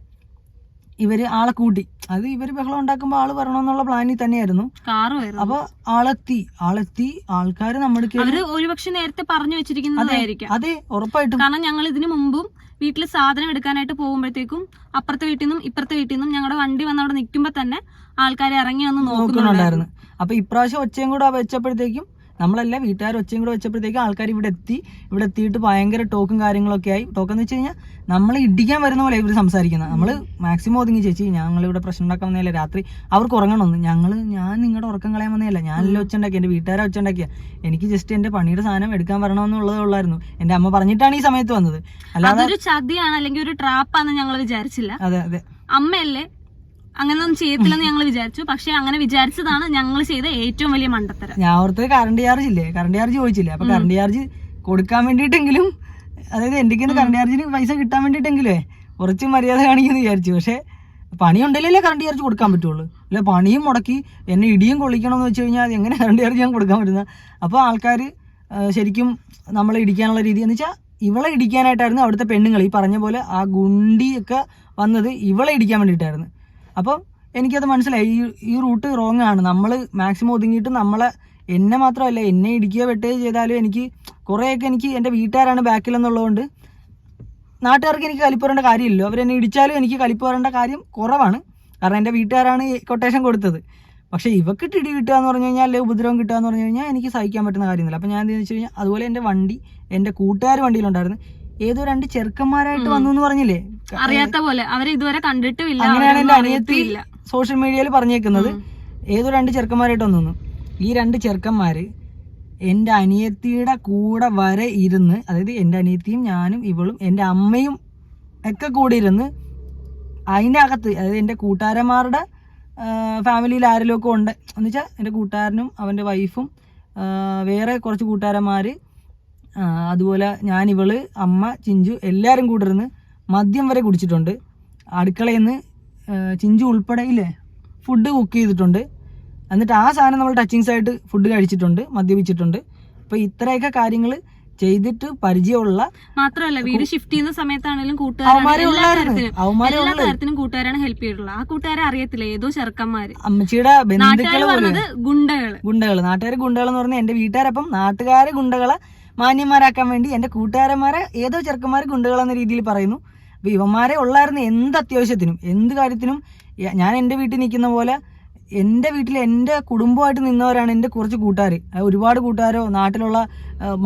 ഇവർ ആളെ കൂട്ടി. അത് ഇവർ ബഹളം ഉണ്ടാക്കുമ്പോൾ ആൾ വരണമെന്നുള്ള പ്ലാനിൽ തന്നെയായിരുന്നു. കാറ് അപ്പോൾ ആളെത്തി ആളെത്തി ആൾക്കാർ നമ്മുടെ അവർ ഒരുപക്ഷെ നേരത്തെ പറഞ്ഞു വെച്ചിരിക്കുന്നതായിരിക്കും. അതെ ഉറപ്പായിട്ടും. കാരണം ഞങ്ങൾ ഇതിനു മുമ്പും വീട്ടിൽ സാധനം എടുക്കാനായിട്ട് പോകുമ്പോഴത്തേക്കും അപ്പുറത്തെ വീട്ടിൽ നിന്നും ഇപ്പുറത്തെ വീട്ടിൽ നിന്നും ഞങ്ങളുടെ വണ്ടി വന്ന് അവിടെ നിൽക്കുമ്പോ തന്നെ ആൾക്കാർ ഇറങ്ങി വന്ന് നോക്കുന്നുണ്ടായിരുന്നു. അപ്പൊ ഇപ്രാവശ്യം ഒച്ചയും കൂടെ വെച്ചപ്പോഴത്തേക്കും നമ്മളല്ല വീട്ടുകാർ ഒച്ചയും കൂടെ വെച്ചപ്പോഴത്തേക്കും ആൾക്കാർ ഇവിടെ എത്തി. ഇവിടെ എത്തിയിട്ട് ഭയങ്കര ടോക്കും കാര്യങ്ങളൊക്കെ ആയി. ടോക്ക് എന്ന് വെച്ച് കഴിഞ്ഞാൽ നമ്മൾ ഇടിക്കാൻ വരുന്ന പോലെ ഇവർ സംസാരിക്കുന്നത് നമ്മൾ മാക്സിമം ഒതുങ്ങി ചേച്ചി ഞങ്ങൾ ഇവിടെ പ്രശ്നം ഉണ്ടാക്കാൻ വന്നതല്ല? രാത്രി അവർക്ക് ഉറങ്ങണമെന്ന് ഞങ്ങൾ ഞാൻ നിങ്ങളുടെ ഉറക്കം കളയാൻ വന്നതല്ല? ഞാനല്ല ഒച്ച ഉണ്ടാക്കി എന്റെ വീട്ടുകാരെ ഒച്ച ഉണ്ടാക്കിയ? എനിക്ക് ജസ്റ്റ് എന്റെ പണിയുടെ സാധനം എടുക്കാൻ വരണമെന്നുള്ളതുള്ളായിരുന്നു എന്റെ അമ്മ പറഞ്ഞിട്ടാണ് ഈ സമയത്ത് വന്നത്. അല്ലാതെ ഒരു ചതിയാണ് അല്ലെങ്കിൽ ഒരു ട്രാപ്പാണെന്ന് ഞങ്ങൾ വിചാരിച്ചില്ല. അതെ അതെ. അമ്മയല്ലേ? അങ്ങനെയൊന്നും ചെയ്യത്തില്ലെന്ന് ഞങ്ങൾ വിചാരിച്ചു. പക്ഷെ അങ്ങനെ വിചാരിച്ചതാണ് ഞങ്ങൾ ചെയ്ത ഏറ്റവും വലിയ മണ്ടത്തരം. ഞാൻ ഓർത്ത് കറണ്ട് ചാർജ് ഇല്ലേ? കറണ്ട് ചാർജ് ചോദിച്ചില്ലേ? അപ്പൊ കറണ്ട് ചാർജ് കൊടുക്കാൻ വേണ്ടിട്ടെങ്കിലും അതായത് എന്റെ കറണ്ട് ചാർജിന് പൈസ കിട്ടാൻ വേണ്ടിയിട്ടെങ്കിലേ കുറച്ച് മര്യാദ കാണിക്കുമെന്ന് വിചാരിച്ചു. പക്ഷെ പണി ഉണ്ടല്ലേ കറണ്ട് ചാർജ് കൊടുക്കാൻ പറ്റുള്ളൂ. അല്ല പണിയും മുടക്കി എന്നെ ഇടിയും കൊള്ളിക്കണമെന്ന് വെച്ച് കഴിഞ്ഞാൽ അത് എങ്ങനെ കറണ്ട് ചാർജ് ഞാൻ കൊടുക്കാൻ പറ്റുന്ന? അപ്പോൾ ആൾക്കാർ ശരിക്കും നമ്മളെ ഇടിക്കാനുള്ള രീതി എന്ന് വെച്ചാൽ ഇവളെ ഇടിക്കാനായിട്ടായിരുന്നു അവിടുത്തെ പെണ്ണുങ്ങൾ. ഈ പറഞ്ഞ പോലെ ആ ഗുണ്ടിയൊക്കെ വന്നത് ഇവളെ ഇടിക്കാൻ വേണ്ടിയിട്ടായിരുന്നു. അപ്പോൾ എനിക്കത് മനസ്സിലായി. ഈ ഈ റൂട്ട് റോങ് ആണ്. നമ്മൾ മാക്സിമം ഒതുങ്ങിയിട്ട് നമ്മളെ എന്നെ മാത്രമല്ല എന്നെ ഇടിക്കുകയോ വെട്ടുകയോ ചെയ്താലും എനിക്ക് കുറേയൊക്കെ എനിക്ക് എന്റെ വീട്ടുകാരാണ് ബാക്കിലെന്നുള്ളതുകൊണ്ട് നാട്ടുകാർക്ക് എനിക്ക് കലിപ്പ് വരേണ്ട കാര്യമില്ലല്ലോ അവരെന്നെ ഇടിച്ചാലും എനിക്ക് കലിപ്പ് വരേണ്ട കാര്യം കുറവാണ്. കാരണം എന്റെ വീട്ടുകാരാണ് ഈ കൊട്ടേഷൻ കൊടുത്തത്. പക്ഷേ ഇവക്ക് ഇടി കിട്ടുക എന്ന് പറഞ്ഞു കഴിഞ്ഞാൽ അല്ലെങ്കിൽ ഉപദ്രവം കിട്ടുക എന്ന് പറഞ്ഞു കഴിഞ്ഞാൽ എനിക്ക് സഹിക്കാൻ പറ്റുന്ന കാര്യമൊന്നുമില്ല. അപ്പോൾ ഞാൻ എന്താണെന്ന് വെച്ച് കഴിഞ്ഞാൽ അതുപോലെ എന്റെ വണ്ടി എന്റെ കൂട്ടുകാർ വണ്ടിയിലുണ്ടായിരുന്നു. ഏതോ രണ്ട് ചെറുക്കന്മാരായിട്ട് വന്നു എന്ന് പറഞ്ഞില്ലേ? അറിയാത്ത പോലെ അവരെ ഇതുവരെ കണ്ടിട്ടില്ല അങ്ങനെയാണ് എന്റെ അനിയത്തി സോഷ്യൽ മീഡിയയിൽ പറഞ്ഞേക്കുന്നത്. ഏതോ രണ്ട് ചെറുക്കന്മാരായിട്ട് വന്നു ഈ രണ്ട് ചെറുക്കന്മാര് എന്റെ അനിയത്തിയുടെ കൂടെ വരെ ഇരുന്ന് അതായത് എന്റെ അനിയത്തിയും ഞാനും ഇവളും എന്റെ അമ്മയും ഒക്കെ കൂടി ഇരുന്ന് അതിന്റെ അകത്ത് അതായത് എന്റെ കൂട്ടുകാരന്മാരുടെ ഫാമിലിയിൽ ആരെങ്കിലും ഒക്കെ ഉണ്ട്. എന്ന് വെച്ചാൽ എന്റെ കൂട്ടുകാരനും അവന്റെ വൈഫും വേറെ കുറച്ച് കൂട്ടുകാരന്മാർ അതുപോലെ ഞാൻ ഇവൾ അമ്മ ചിഞ്ചു എല്ലാവരും കൂടെ ഇരുന്ന് മദ്യം വരെ കുടിച്ചിട്ടുണ്ട്. അടുക്കളയിൽ നിന്ന് ചിഞ്ചു ഉൾപ്പെടെ ഇല്ലേ ഫുഡ് കുക്ക് ചെയ്തിട്ടുണ്ട്. എന്നിട്ട് ആ സാധനം നമ്മൾ ടച്ചിങ്സ് ആയിട്ട് ഫുഡ് കഴിച്ചിട്ടുണ്ട് മദ്യപിച്ചിട്ടുണ്ട്. അപ്പോൾ ഇത്രയൊക്കെ കാര്യങ്ങൾ ചെയ്തിട്ട് പരിചയമുള്ള മാത്രമല്ല വീട് ഷിഫ്റ്റ് ചെയ്യുന്ന സമയത്താണെങ്കിലും കൂട്ടുകാരാണ് എല്ലാ കൂട്ടുകാരാണ് ഹെൽപ്പ് ചെയ്തിട്ടുള്ളത്. ആ കൂട്ടുകാരെ അറിയത്തില്ല ഏതോ ചെറുക്കന്മാര്. അമ്മച്ചിയുടെ ബന്ധുക്കൾ ഗുണ്ടകൾ. ഗുണ്ടകൾ നാട്ടുകാർ ഗുണ്ടകൾ എന്ന് പറഞ്ഞാൽ എന്റെ വീട്ടുകാരപ്പം നാട്ടുകാരെ ഗുണ്ടകളെ മാന്യന്മാരാക്കാൻ വേണ്ടി എന്റെ കൂട്ടുകാരന്മാരെ ഏതോ ചെറുക്കന്മാര് ഗുണ്ടകൾ എന്ന രീതിയിൽ പറയുന്നു. അപ്പോൾ ഇവന്മാരെ ഉള്ളായിരുന്നു എന്ത് അത്യാവശ്യത്തിനും എന്ത് കാര്യത്തിനും. ഞാൻ എന്റെ വീട്ടിൽ നിൽക്കുന്ന പോലെ എന്റെ വീട്ടിൽ എന്റെ കുടുംബമായിട്ട് നിന്നവരാണ് എന്റെ കുറച്ച് കൂട്ടുകാർ ഒരുപാട് കൂട്ടുകാരോ നാട്ടിലുള്ള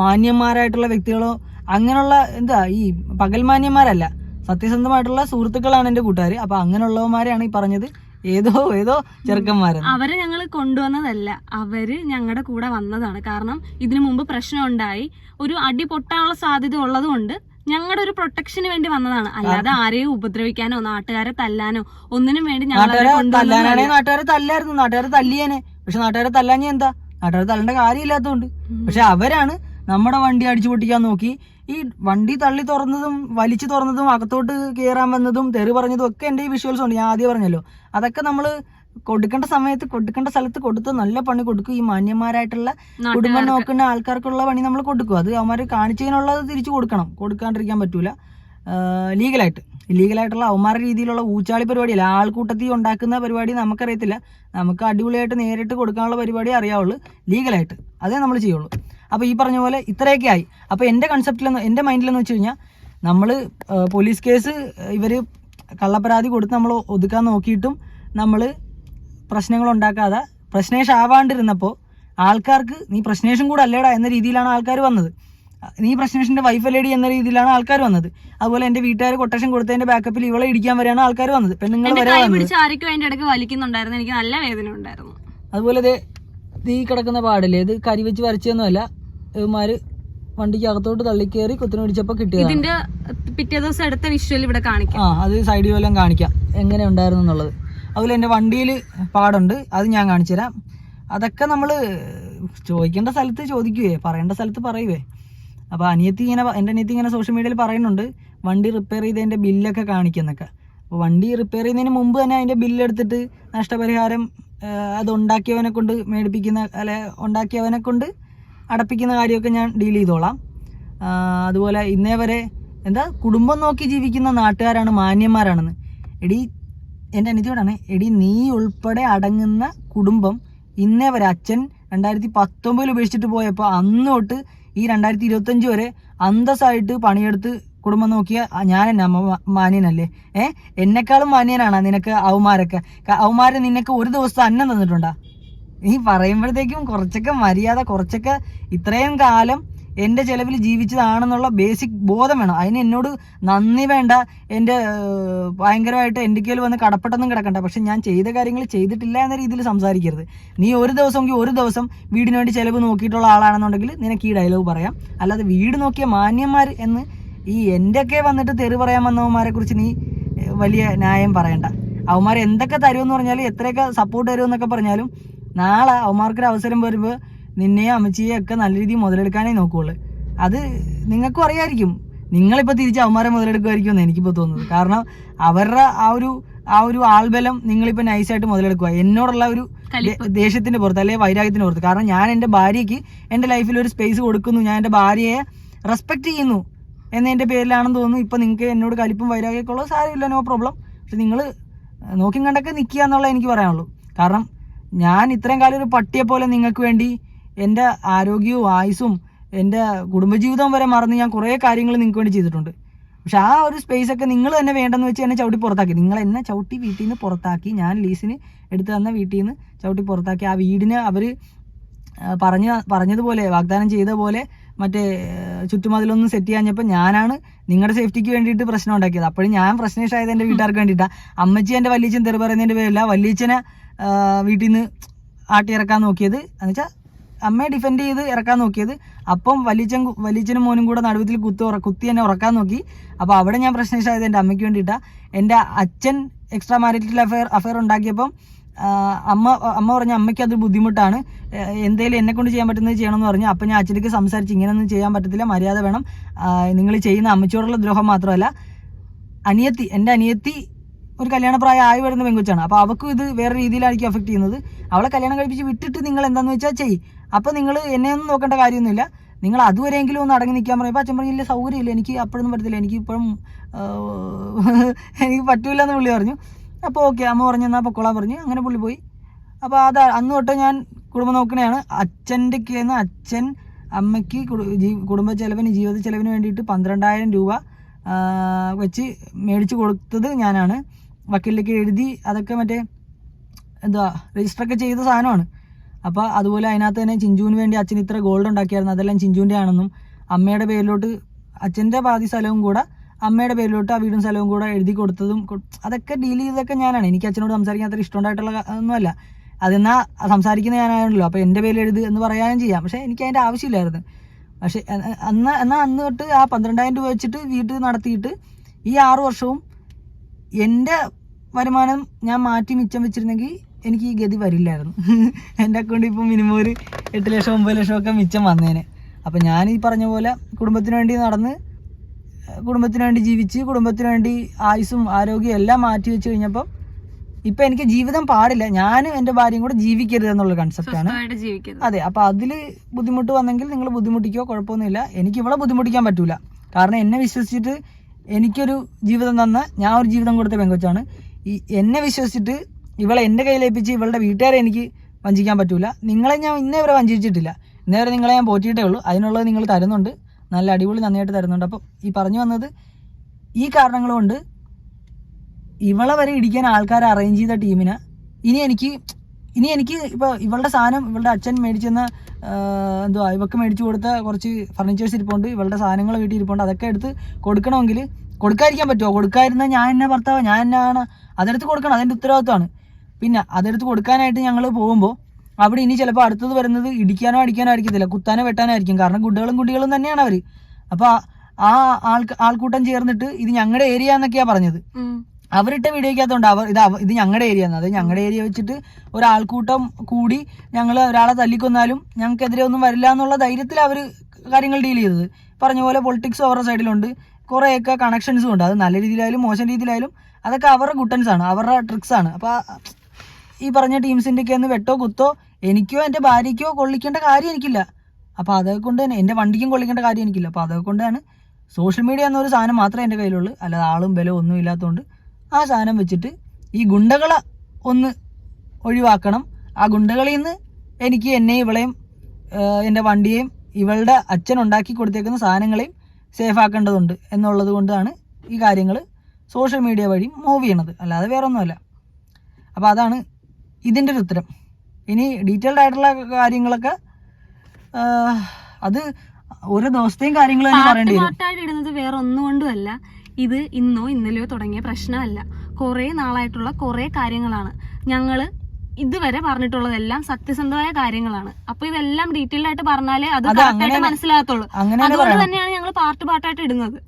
മാന്യന്മാരായിട്ടുള്ള വ്യക്തികളോ അങ്ങനെയുള്ള എന്താ ഈ പകൽമാന്യന്മാരല്ല സത്യസന്ധമായിട്ടുള്ള സുഹൃത്തുക്കളാണ് എന്റെ കൂട്ടുകാർ അപ്പോൾ അങ്ങനെയുള്ളവന്മാരെയാണ് ഈ പറഞ്ഞത്. ഏതോ ഏതോ ചെറുക്കന്മാരെ. അവരെ ഞങ്ങൾ കൊണ്ടുവന്നതല്ല. അവർ ഞങ്ങളുടെ കൂടെ വന്നതാണ്. കാരണം ഇതിനു മുമ്പ് പ്രശ്നം ഉണ്ടായി ഒരു അടി പൊട്ടാനുള്ള സാധ്യത ഉള്ളതുകൊണ്ട് ഞങ്ങളുടെ ഒരു പ്രൊട്ടക്ഷന് വേണ്ടി വന്നതാണ്. അല്ലാതെ ആരെയും ഉപദ്രവിക്കാനോ നാട്ടുകാരെ തല്ലാനോ ഒന്നിനും വേണ്ടി നാട്ടുകാരെ കൊണ്ടുവന്നതല്ല. തല്ലാനാണെങ്കിൽ നാട്ടുകാരെ തല്ലായിരുന്നു. നാട്ടുകാരെ തല്ലിയേനെ. പക്ഷെ നാട്ടുകാരെ തല്ലാഞ്ഞ എന്താ? നാട്ടുകാരെ തല്ലേണ്ട കാര്യമില്ലാത്തതുകൊണ്ട്. പക്ഷെ അവരാണ് നമ്മുടെ വണ്ടി അടിച്ചു പൊട്ടിക്കാൻ നോക്കി. ഈ വണ്ടി തള്ളി തുറന്നതും വലിച്ചു തുറന്നതും അകത്തോട്ട് കയറാൻ വന്നതും തെറി പറഞ്ഞതും ഒക്കെ എന്റെ ഈ വിഷ്വൽസ് ഉണ്ട്. ഞാൻ ആദ്യം പറഞ്ഞല്ലോ. അതൊക്കെ നമ്മൾ കൊടുക്കേണ്ട സമയത്ത് കൊടുക്കേണ്ട സ്ഥലത്ത് കൊടുത്ത് നല്ല പണി കൊടുക്കും. ഈ മാന്യന്മാരായിട്ടുള്ള കുടുംബം നോക്കുന്ന ആൾക്കാർക്കുള്ള പണി നമ്മൾ കൊടുക്കും. അത് അവന്മാർ കാണിച്ചതിനുള്ളത് തിരിച്ചു കൊടുക്കണം. കൊടുക്കാണ്ടിരിക്കാൻ പറ്റൂല. ലീഗലായിട്ട്. ലീഗലായിട്ടുള്ള അവന്മാരുടെ രീതിയിലുള്ള ഊച്ചാളി പരിപാടിയല്ല. ആൾക്കൂട്ടത്തിൽ ഉണ്ടാക്കുന്ന പരിപാടി നമുക്കറിയത്തില്ല. നമുക്ക് അടിപൊളിയായിട്ട് നേരിട്ട് കൊടുക്കാനുള്ള പരിപാടി അറിയാവുള്ളൂ. ലീഗലായിട്ട്. അതേ നമ്മൾ ചെയ്യുള്ളൂ. അപ്പോൾ ഈ പറഞ്ഞ പോലെ ഇത്രയൊക്കെ ആയി. അപ്പോൾ എന്റെ കൺസെപ്റ്റിലെന്ന് എന്റെ മൈൻഡിലെന്ന് വെച്ച് കഴിഞ്ഞാൽ നമ്മൾ പോലീസ് കേസ് ഇവർ കള്ളപ്പരാതി കൊടുത്ത് നമ്മൾ ഒതുക്കാൻ നോക്കിയിട്ടും നമ്മൾ പ്രശ്നങ്ങൾ ഉണ്ടാക്കാതെ പ്രശ്നേഷ് ആവാണ്ടിരുന്നപ്പോൾ ആൾക്കാർക്ക് നീ പ്രശ്നേഷും കൂടെ അല്ലേടാ എന്ന രീതിയിലാണ് ആൾക്കാർ വന്നത്. നീ പ്രശ്നേഷന്റെ വൈഫ് അല്ലേടി എന്ന രീതിയിലാണ് ആൾക്കാർ വന്നത്. അതുപോലെ എന്റെ വീട്ടുകാർ കൊട്ടേഷൻ കൊടുത്തതിന്റെ ബാക്കപ്പിൽ ഇവളെ ഇടിക്കാൻ വരെയാണ് ആൾക്കാർ വന്നത്. പെണ്ണുങ്ങൾ നിങ്ങൾ വരെ വന്നത്. അതിന്റെ ഇടയ്ക്ക് വലിക്കുന്നുണ്ടായിരുന്നു. എനിക്ക് നല്ല വേദന ഉണ്ടായിരുന്നു. അതുപോലെ ഇത് തീ കിടക്കുന്ന പാടില്ലേ? ഇത് കരി വെച്ച് വരച്ചൊന്നുമല്ല ഇവന്മാര് വണ്ടിക്ക് അകത്തോട്ട് തള്ളിക്കേറി കുത്തിനെ പിടിച്ചപ്പോൾ കിട്ടിയത് ഇതിന്റെ പിറ്റേ ദിവസം എടുത്ത വിഷ്വൽ ഇവിടെ കാണിക്കാം. ആ അത് സൈഡ് വല്ലതും കാണിക്കാം. എങ്ങനെ ഉണ്ടായിരുന്നു എന്നുള്ളത്. അതുപോലെ എന്റെ വണ്ടിയിൽ പാടുണ്ട്. അത് ഞാൻ കാണിച്ചു തരാം. അതൊക്കെ നമ്മൾ ചോദിക്കേണ്ട സ്ഥലത്ത് ചോദിക്കുവേ പറയേണ്ട സ്ഥലത്ത് പറയുവേ. അപ്പോൾ അനിയത്തി ഇങ്ങനെ എന്റെ അനിയത്തി ഇങ്ങനെ സോഷ്യൽ മീഡിയയിൽ പറയുന്നുണ്ട് വണ്ടി റിപ്പയർ ചെയ്തതിന്റെ ബില്ലൊക്കെ കാണിക്കുന്നൊക്കെ അപ്പോൾ വണ്ടി റിപ്പയർ ചെയ്യുന്നതിന് മുമ്പ് തന്നെ അതിന്റെ ബില്ലെടുത്തിട്ട് നഷ്ടപരിഹാരം അത് ഉണ്ടാക്കിയവനെ കൊണ്ട് മേടിപ്പിക്കുന്ന അല്ലെ ഉണ്ടാക്കിയവനെ കൊണ്ട് അടപ്പിക്കുന്ന കാര്യമൊക്കെ ഞാൻ ഡീൽ ചെയ്തോളാം. അതുപോലെ ഇന്നേ വരെ എന്താ കുടുംബം നോക്കി ജീവിക്കുന്ന നാട്ടുകാരാണ് മാന്യന്മാരാണെന്ന്. എടി എന്റെ അനിത്യയോടാണ് എടി നീ ഉൾപ്പെടെ അടങ്ങുന്ന കുടുംബം ഇന്നേ വരെ അച്ഛൻ രണ്ടായിരത്തി പത്തൊമ്പതിൽ ഉപേക്ഷിച്ചിട്ട് പോയപ്പോൾ അന്ന് തൊട്ട് ഈ രണ്ടായിരത്തി ഇരുപത്തഞ്ച് വരെ അന്തസ്സായിട്ട് പണിയെടുത്ത് കുടുംബം നോക്കിയ ഞാൻ എന്നെ അമ്മ മാന്യനല്ലേ? ഏ? എന്നെക്കാളും മാന്യനാണ് നിനക്ക് അവമാരൊക്കെ അവമാര് നിനക്ക് ഒരു ദിവസം അന്നം തന്നിട്ടുണ്ടാ? നീ പറയുമ്പോഴത്തേക്കും കുറച്ചൊക്കെ മര്യാദ കുറച്ചൊക്കെ ഇത്രയും കാലം എന്റെ ചെലവിൽ ജീവിച്ചതാണെന്നുള്ള ബേസിക് ബോധം വേണം. അതിന് എന്നോട് നന്ദി വേണ്ട. എന്റെ ഭയങ്കരമായിട്ട് എന്റെ കയ്യിൽ വന്ന് കടപ്പെട്ടൊന്നും കിടക്കണ്ട. പക്ഷെ ഞാൻ ചെയ്ത കാര്യങ്ങൾ ചെയ്തിട്ടില്ല എന്ന രീതിയിൽ സംസാരിക്കരുത്. നീ ഒരു ദിവസമെങ്കിൽ ഒരു ദിവസം വീടിന് വേണ്ടി ചിലവ് നോക്കിയിട്ടുള്ള ആളാണെന്നുണ്ടെങ്കിൽ നിനക്ക് ഈ ഡയലോഗ് പറയാം. അല്ലാതെ വീട് നോക്കിയ മാന്യന്മാർ എന്ന് ഈ എന്റെയൊക്കെ വന്നിട്ട് തെറി പറയാൻ വന്നവന്മാരെ കുറിച്ച് നീ വലിയ ന്യായം പറയണ്ട. അവന്മാർ എന്തൊക്കെ തരുമെന്ന് പറഞ്ഞാലും എത്രയൊക്കെ സപ്പോർട്ട് തരുമെന്നൊക്കെ പറഞ്ഞാലും നാളെ അവന്മാർക്കൊരു അവസരം വരുമ്പോൾ നിന്നെയും അമ്മച്ചിയെയും ഒക്കെ നല്ല രീതിയിൽ മുതലെടുക്കാനേ നോക്കുള്ളൂ. അത് നിങ്ങൾക്കും അറിയായിരിക്കും. നിങ്ങളിപ്പോൾ തിരിച്ച് അവന്മാരെ മുതലെടുക്കുമായിരിക്കും എന്ന് എനിക്കിപ്പോൾ തോന്നുന്നത്. കാരണം അവരുടെ ആ ഒരു ആ ഒരു ആൾബലം നിങ്ങളിപ്പോൾ നൈസായിട്ട് മുതലെടുക്കുക എന്നോടുള്ള ഒരു ദേഷ്യത്തിന്റെ ദേഷ്യത്തിന്റെ പുറത്ത് അല്ലെങ്കിൽ വൈരാഗ്യത്തിന്റെ പുറത്ത്. കാരണം ഞാൻ എന്റെ ഭാര്യയ്ക്ക് എന്റെ ലൈഫിൽ ഒരു സ്പേസ് കൊടുക്കുന്നു. ഞാൻ എന്റെ ഭാര്യയെ റെസ്പെക്ട് ചെയ്യുന്നു എന്നതിന്റെ പേരിലാണെന്ന് തോന്നുന്നു. ഇപ്പം നിങ്ങൾക്ക് എന്നോട് കലിപ്പും വൈരാഗ്യമൊക്കെ ഉള്ളത് സാരമില്ല നോ പ്രോബ്ലം. പക്ഷെ നിങ്ങൾ നോക്കി കണ്ടൊക്കെ നിൽക്കുക എന്നുള്ള എനിക്ക് പറയാനുള്ളൂ. കാരണം ഞാൻ ഇത്രയും കാലം ഒരു പട്ടിയെ പോലെ നിങ്ങൾക്ക് വേണ്ടി എന്റെ ആരോഗ്യവും ആയുസും എന്റെ കുടുംബജീവിതവും വരെ മറന്ന് ഞാൻ കുറേ കാര്യങ്ങൾ നിങ്ങൾക്ക് വേണ്ടി ചെയ്തിട്ടുണ്ട്. പക്ഷെ ആ ഒരു സ്പേസ് ഒക്കെ നിങ്ങൾ തന്നെ വേണ്ടെന്ന് വെച്ച് എന്നെ ചവിട്ടി പുറത്താക്കി. നിങ്ങൾ എന്നെ ചവിട്ടി വീട്ടിൽ നിന്ന് പുറത്താക്കി. ഞാൻ ലീസിന് എടുത്തു തന്ന വീട്ടിൽ നിന്ന് ചവിട്ടി പുറത്താക്കി. ആ വീടിന് അവർ പറഞ്ഞ പറഞ്ഞതുപോലെ വാഗ്ദാനം ചെയ്ത പോലെ മറ്റേ ചുറ്റുമതിലൊന്നും സെറ്റ് ചെയ്യാഞ്ഞപ്പോൾ ഞാനാണ് നിങ്ങളുടെ സേഫ്റ്റിക്ക് വേണ്ടിയിട്ട് പ്രശ്നം ഉണ്ടാക്കിയത്. അപ്പോഴും ഞാൻ പ്രശ്നേഷായത് എന്റെ വീട്ടുകാർക്ക് വേണ്ടിയിട്ടാണ് അമ്മച്ചി എന്റെ വല്യച്ഛൻ തെറി പറയുന്നതിന്റെ പേരില്ല വല്യച്ഛനെ വീട്ടിൽ നിന്ന് ആട്ടിയിറക്കാൻ നോക്കിയത്. എന്നുവെച്ചാൽ അമ്മയെ ഡിഫെൻഡ് ചെയ്ത് ഇറക്കാൻ നോക്കിയത്. അപ്പം വലിയച്ഛൻ വലിയച്ചനും മോനും കൂടെ നടുവത്തിൽ കുത്തി കുത്തി എന്നെ ഉറക്കാൻ നോക്കി. അപ്പോൾ അവിടെ ഞാൻ പ്രശ്നേഷായത് എന്റെ അമ്മയ്ക്ക് വേണ്ടിയിട്ടാണ് എന്റെ അച്ഛൻ എക്സ്ട്രാ മാരിറ്റൽ അഫയർ അഫയർ ഉണ്ടാക്കിയപ്പം അമ്മ അമ്മ പറഞ്ഞ അമ്മയ്ക്ക് അത് ബുദ്ധിമുട്ടാണ്. എന്തേലും എന്നെ കൊണ്ട് ചെയ്യാൻ പറ്റുന്നത് ചെയ്യണമെന്ന് പറഞ്ഞു. അപ്പം ഞാൻ അച്ഛനക്ക് സംസാരിച്ച് ഇങ്ങനെയൊന്നും ചെയ്യാൻ പറ്റത്തില്ല മര്യാദ വേണം. നിങ്ങൾ ചെയ്യുന്ന അമ്മച്ചോടുള്ള ദ്രോഹം മാത്രമല്ല അനിയത്തി എന്റെ അനിയത്തി ഒരു കല്യാണ കല്യാണപ്രായം ആയി വരുന്ന പെൺകുട്ടിയാണ് അപ്പോൾ അവൾക്കും ഇത് വേറെ രീതിയിലായിരിക്കും എഫക്ട് ചെയ്യുന്നത്. അവളെ കല്യാണം കഴിപ്പിച്ച് വിട്ടിട്ട് നിങ്ങൾ എന്താന്ന് വെച്ചാൽ ചെയ് അപ്പോൾ നിങ്ങൾ എന്നെ ഒന്നും നോക്കേണ്ട കാര്യമൊന്നുമില്ല. നിങ്ങൾ അതുവരെയെങ്കിലും ഒന്ന് അടങ്ങി നിൽക്കാൻ പറയും. അച്ഛൻ പറഞ്ഞില്ല സൗകര്യമില്ല. എനിക്ക് അപ്പോഴൊന്നും പറ്റത്തില്ല. എനിക്ക് ഇപ്പോഴും എനിക്ക് പറ്റൂല എന്ന് പുള്ളി പറഞ്ഞു. അപ്പോൾ ഓക്കെ അമ്മ പറഞ്ഞു എന്നാൽ പൊക്കോളാൻ പറഞ്ഞു. അങ്ങനെ പുള്ളി പോയി. അപ്പോൾ അത് അന്ന് തൊട്ട് ഞാൻ കുടുംബം നോക്കണയാണ്. അച്ഛന്റെ കേന്ന് അച്ഛൻ അമ്മയ്ക്ക് കുടുംബ ചെലവിന് ജീവിത ചെലവിന് വേണ്ടിയിട്ട് പന്ത്രണ്ടായിരം രൂപ വെച്ച് മേടിച്ച് കൊടുത്തത് ഞാനാണ്. വക്കീലിലേക്ക് എഴുതി അതൊക്കെ മറ്റേ എന്താ രജിസ്റ്ററൊക്കെ ചെയ്ത സാധനമാണ്. അപ്പോൾ അതുപോലെ അതിനകത്ത് തന്നെ ചിഞ്ചുവിന് വേണ്ടി അച്ഛൻ ഇത്ര ഗോൾഡ് ഉണ്ടാക്കിയായിരുന്നു. അതെല്ലാം ചിഞ്ചുവിന്റെ ആണെന്നും അമ്മയുടെ പേരിലോട്ട് അച്ഛന്റെ പാതി സ്ഥലവും കൂടെ അമ്മയുടെ പേരിലോട്ട് ആ വീടും സ്ഥലവും കൂടെ എഴുതി കൊടുത്തതും അതൊക്കെ ഡീൽ ചെയ്തതൊക്കെ ഞാനാണ്. എനിക്ക് അച്ഛനോട് സംസാരിക്കാൻ അത്ര ഇഷ്ടമുണ്ടായിട്ടുള്ള ഒന്നുമല്ല. അതെന്നാ സംസാരിക്കുന്ന ഞാനാണല്ലോ. അപ്പോൾ എന്റെ പേരിൽ എഴുതി എന്ന് പറയാനും ചെയ്യാം. പക്ഷേ എനിക്ക് അതിന്റെ ആവശ്യമില്ലായിരുന്നു. പക്ഷേ അന്ന് എന്നാൽ അന്ന് തൊട്ട് ആ പന്ത്രണ്ടായിരം രൂപ വെച്ചിട്ട് വീട്ടിൽ നടത്തിയിട്ട് ഈ ആറു വർഷവും എന്റെ വരുമാനം ഞാൻ മാറ്റി മിച്ചം വെച്ചിരുന്നെങ്കിൽ എനിക്ക് ഈ ഗതി വരില്ലായിരുന്നു. എന്റെ അക്കൗണ്ടിൽ ഇപ്പോൾ മിനിമം ഒരു എട്ട് ലക്ഷം ഒമ്പത് ലക്ഷം ഒക്കെ മിച്ചം വന്നേനെ. അപ്പം ഞാൻ ഈ പറഞ്ഞ പോലെ കുടുംബത്തിന് വേണ്ടി നടന്ന് കുടുംബത്തിന് വേണ്ടി ജീവിച്ച് കുടുംബത്തിന് വേണ്ടി ആയുസ്സും ആരോഗ്യവും എല്ലാം മാറ്റി വെച്ച് കഴിഞ്ഞപ്പം ഇപ്പം എനിക്ക് ജീവിതം പാടില്ല. ഞാനും എന്റെ ഭാര്യയും കൂടെ ജീവിക്കരുത് എന്നുള്ള കൺസെപ്റ്റാണ് ആണ്. അതെ അപ്പൊ അതിൽ ബുദ്ധിമുട്ട് വന്നെങ്കിൽ നിങ്ങൾ ബുദ്ധിമുട്ടിക്കോ കുഴപ്പമൊന്നുമില്ല. എനിക്ക് ഇവളെ ബുദ്ധിമുട്ടിക്കാൻ പറ്റൂല. കാരണം എന്നെ വിശ്വസിച്ചിട്ട് എനിക്കൊരു ജീവിതം തന്ന ഞാൻ ഒരു ജീവിതം കൊടുത്ത പെങ്കൊച്ചാണ്. ഈ എന്നെ വിശ്വസിച്ചിട്ട് ഇവളെ എന്റെ കയ്യിലേൽപ്പിച്ച് ഇവളുടെ വീട്ടുകാരെ എനിക്ക് വഞ്ചിക്കാൻ പറ്റൂല. നിങ്ങളെ ഞാൻ ഇന്നേ വരെ വഞ്ചിച്ചിട്ടില്ല. ഇന്നേ വരെ നിങ്ങളെ ഞാൻ പോറ്റിയിട്ടേ ഉള്ളൂ. അതിനുള്ളത് നിങ്ങൾ തരുന്നുണ്ട്. നല്ല അടിപൊളി നന്നായിട്ട് തരുന്നുണ്ട്. അപ്പം ഈ പറഞ്ഞു വന്നത് ഈ കാരണങ്ങൾ കൊണ്ട് ഇവളെ വരെ ഇടിക്കാൻ ആൾക്കാരെ അറേഞ്ച് ചെയ്ത ടീമിനെ ഇനി എനിക്ക് ഇനി എനിക്ക് ഇപ്പോൾ ഇവളുടെ സാധനം ഇവളുടെ അച്ഛൻ മേടിച്ചെന്ന എന്തുവാ ഇവക്ക് മേടിച്ചു കൊടുത്ത കുറച്ച് ഫർണിച്ചേഴ്സ് ഇരിപ്പുണ്ട് ഇവളുടെ സാധനങ്ങൾ വീട്ടിൽ ഇരിപ്പുണ്ട് അതൊക്കെ എടുത്ത് കൊടുക്കണമെങ്കിൽ കൊടുക്കാതിരിക്കാൻ പറ്റുമോ കൊടുക്കാതിരുന്ന ഞാൻ എന്നെ ഭർത്താവ് ഞാൻ എന്നാണ്? അതെടുത്ത് കൊടുക്കണം അതിന്റെ ഉത്തരവാദിത്തമാണ് പിന്നെ അതെടുത്ത് കൊടുക്കാനായിട്ട് ഞങ്ങൾ പോകുമ്പോൾ അവിടെ ഇനി ചിലപ്പോൾ അടുത്തത് വരുന്നത് ഇടിക്കാനോ അടിക്കാനോ ആയിരിക്കത്തില്ല കുത്താനോ വെട്ടാനോ ആയിരിക്കും. കാരണം ഗുഡ്ഡകളും കുട്ടികളും തന്നെയാണ് അവർ അപ്പോൾ ആ ആൾ ആൾക്കൂട്ടം ചേർന്നിട്ട് ഇത് ഞങ്ങളുടെ ഏരിയ എന്നൊക്കെയാണ് പറഞ്ഞത്. അവരിട്ട വീഡിയോക്കകത്തുണ്ട് അവർ ഇത് ഇത് ഞങ്ങളുടെ ഏരിയ ആണ് അത് ഞങ്ങളുടെ ഏരിയ വെച്ചിട്ട് ഒരാൾക്കൂട്ടം കൂടി ഞങ്ങൾ ഒരാളെ തല്ലിക്കൊന്നാലും ഞങ്ങൾക്കെതിരെ ഒന്നും വരില്ല എന്നുള്ള ധൈര്യത്തിൽ അവർ കാര്യങ്ങൾ ഡീൽ ചെയ്തത്. പറഞ്ഞ പോലെ പൊളിറ്റിക്സ് അവരുടെ സൈഡിലുണ്ട് കുറേയൊക്കെ കണക്ഷൻസും ഉണ്ട്. അത് നല്ല രീതിയിലായാലും മോശം രീതിയിലായാലും അതൊക്കെ അവരുടെ ഗുട്ടൻസ് ആണ്. അവരുടെ ട്രിക്സ് ആണ്. അപ്പോൾ ഈ പറഞ്ഞ ടീംസിന്റെ ഒക്കെ ഒന്ന് വെട്ടോ കുത്തോ എനിക്കോ എന്റെ ഭാര്യയ്ക്കോ കൊള്ളിക്കേണ്ട കാര്യം എനിക്കില്ല. അപ്പോൾ അതൊക്കെ കൊണ്ട് തന്നെ എന്റെ വണ്ടിക്കും കൊള്ളിക്കേണ്ട കാര്യം എനിക്കില്ല. അപ്പോൾ അതൊക്കെ കൊണ്ടാണ് സോഷ്യൽ മീഡിയ എന്നൊരു സാധനം മാത്രമേ എന്റെ കയ്യിലുള്ളൂ. അല്ലാതെ ആളും ബലവും ഒന്നും ഇല്ലാത്തതുകൊണ്ട് ആ സാധനം വെച്ചിട്ട് ഈ ഗുണ്ടകളെ ഒന്ന് ഒഴിവാക്കണം. ആ ഗുണ്ടകളിൽ നിന്ന് എനിക്ക് എന്നെ ഇവളെയും എന്റെ വണ്ടിയെയും ഇവളുടെ അച്ഛൻ ഉണ്ടാക്കി കൊടുത്തേക്കുന്ന സാധനങ്ങളെയും സേഫ് ആക്കേണ്ടതുണ്ട് എന്നുള്ളത് കൊണ്ടാണ് ഈ കാര്യങ്ങൾ സോഷ്യൽ മീഡിയ വഴി മൂവ് ചെയ്യണത്. അല്ലാതെ വേറെ ഒന്നുമല്ല അപ്പോൾ അതാണ് ഇതിന്റെ ഒരു ഉത്തരം. ഇനി ഡീറ്റെയിൽഡ് ആയിട്ടുള്ള കാര്യങ്ങളൊക്കെ അത് ഒരു ദിവസത്തെയും കാര്യങ്ങൾ തന്നെ പറയേണ്ടി വരും. വേറെ ഒന്നുകൊണ്ടുമല്ല ഇത് ഇന്നോ ഇന്നലെയോ തുടങ്ങിയ പ്രശ്നമല്ല. കുറേ നാളായിട്ടുള്ള കുറേ കാര്യങ്ങളാണ്. ഞങ്ങൾ ഇതുവരെ പറഞ്ഞിട്ടുള്ളതെല്ലാം സത്യസന്ധമായ കാര്യങ്ങളാണ്. അപ്പൊ ഇതെല്ലാം ഡീറ്റെയിൽ ആയിട്ട് പറഞ്ഞാലേ അത് കറക്റ്റായിട്ട് മനസ്സിലാകത്തുള്ളൂ. അതുകൊണ്ട് തന്നെയാണ് ഞങ്ങൾ പാർട്ട് പാർട്ടായിട്ട് ഇടുന്നത്.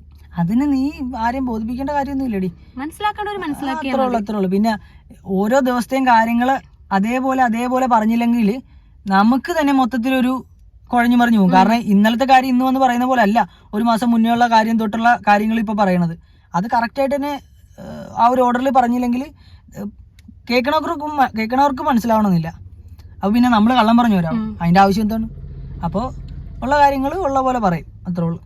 അതിന് നീ ആരെയും ബോധിപ്പിക്കേണ്ട കാര്യമൊന്നുമില്ലടി. മനസ്സിലാക്കേണ്ട ഒരു ഉള്ളൂ പിന്നെ ഓരോ ദിവസത്തെയും കാര്യങ്ങൾ അതേപോലെ അതേപോലെ പറഞ്ഞില്ലെങ്കിൽ നമുക്ക് തന്നെ മൊത്തത്തിലൊരു കുഴഞ്ഞു മറിഞ്ഞു പോകും. കാരണം ഇന്നലത്തെ കാര്യം ഇന്ന് വന്ന് പറയുന്ന പോലെ അല്ല. ഒരു മാസം മുന്നേ ഉള്ള കാര്യം തൊട്ടുള്ള കാര്യങ്ങൾ ഇപ്പോൾ പറയണത്. അത് കറക്റ്റായിട്ട് തന്നെ ആ ഒരു ഓർഡറിൽ പറഞ്ഞില്ലെങ്കിൽ കേൾക്കണവർക്കും കേൾക്കണവർക്കും മനസ്സിലാവണമെന്നില്ല. അപ്പോൾ പിന്നെ നമ്മൾ കള്ളം പറഞ്ഞു വരാം. അതിന്റെ അതിന്റെ ആവശ്യം എന്താണ്? അപ്പോൾ ഉള്ള കാര്യങ്ങൾ ഉള്ള പോലെ പറയും. അത്രേ ഉള്ളൂ.